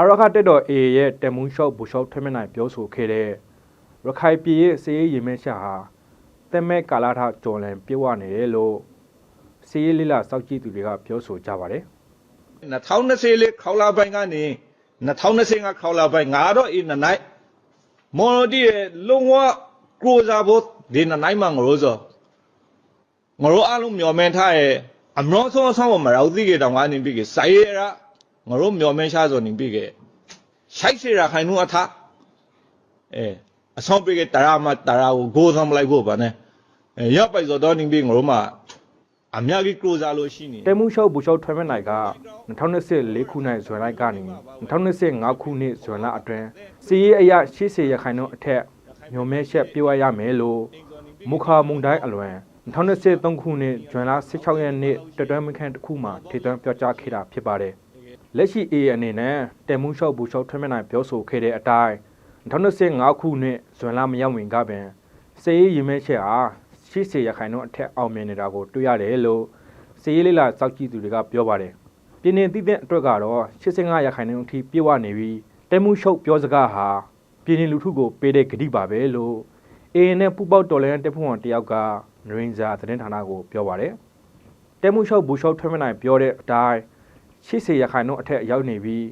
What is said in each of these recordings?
အာရခတက်တော် A ရဲ့တမူးရှော့ဘူရှော့ထွေးမနိုင်ပြောဆိုခဲ့တဲ့ရခိုင်ပြည်ရဲ့စီးရေးရင်မဲရှာဟာတက်မဲ့ကာလာထကျော်လန်ပြေဝနေတယ်လို့စီးရေးလိလစောက်ကြည့်သူတွေကပြောဆိုကြပါတယ်2020လေးခေါလာပိုင်းကနေ2025ခေါလာပိုင်းငါတော့အင်းနိုင်မော်ဒီရဲ့လုံဝကရိုဇာဘတ်ဒီနိုင်မှာငရိုးစောငရိုးအလုံးမျောမင်းထားရဲ့အမရောဆုံးအဆောင်မရောက်သေးကြတောင်ကနေပြီကစိုင်ရ ငရိုးမျောမင်းရှားစောနေပြီကရှိုက်စေရခိုင်နုအထအဲအဆောင်ပြီကတရာမတရာကိုဂိုးဆောင်လိုက်ဖို့ပါနဲ့အဲရပ်ပိုက်စောတော့နေပြီငရိုးမှာအများကြီးကရိုဇာလို့ရှိနေတဲမှုရှော့ဘူရှော့ထွေးမနိုင်က2024ခုနှစ်ဇွန်လကနေ2025ခုနှစ်ဇွန်လအတွင်းစီးရေးအရာ80ရခိုင်နှုန်းအထက်မျိုးမဲရှက်ပြေဝရမယ်လို့မုခါမုန်တိုင်းအလွန်2023ခုနှစ်ဇွန်လ16ရက်နေ့တတွဲမခန့်တစ်ခုမှာထေသွန်းပြောကြားခဲ့တာဖြစ်ပါတယ် လက်ရှိ A အနေနဲ့တဲမှုရှော့ဘူရှော့ထွေးမနိုင်ပြောဆိုခဲ့တဲ့အတိုင်း2025ခုနှစ်ဇွန်လမရောက်ဝင်ကပင်စီးရေးရင်မဲရှက်အား80ရခိုင်နှုန်းအထက်အောင်မြင်နေတာကိုတွေ့ရတယ်လို့စီးရေးလေးလာစောက်ကြည့်သူတွေကပြောပါတယ်။ပြည်နေသည့်တဲ့အတွက်ကတော့85ရာခိုင်နှုန်းအထိပြည့်ဝနေပြီးတဲမှုရှုပ်ပြောစကားဟာပြည်နေလူထုကိုပေးတဲ့ဂတိပါပဲလို့အေအန်နဲ့ပူပေါက်တော်လဲတက်ဖို့ဝန်တယောက်ကနရင်းဇာသတင်းဌာနကိုပြောပါတယ်။တဲမှုရှုပ်ဘူရှုပ်ထွေးမနိုင်ပြောတဲ့အတိုင်း 80ရာခိုင်နှုန်းအထက်ရောက်နေပြီး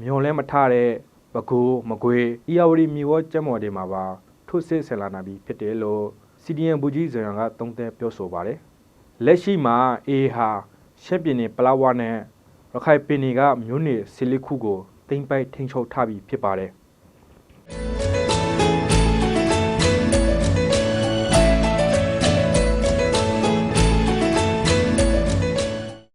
မျောလဲမထတဲ့ဘကူမကွေအီယာဝတီမြေဝကျက်မော်တွေမှာပါထုစစ်ဆင်လာနာပြီးဖြစ်တယ်လို့စီဒီအန်ဘူကြီးဇေယံကသုံးသပ်ပြောဆိုပါတယ်။လက်ရှိမှာအေဟာရှက်ပြင်းနေပလာဝါနဲ့ရခိုင်ပင်တွေကမြို့နယ်စီလီခုကိုတင်ပိုက်ထိန်ချုပ်ထားပြီးဖြစ်ပါတယ်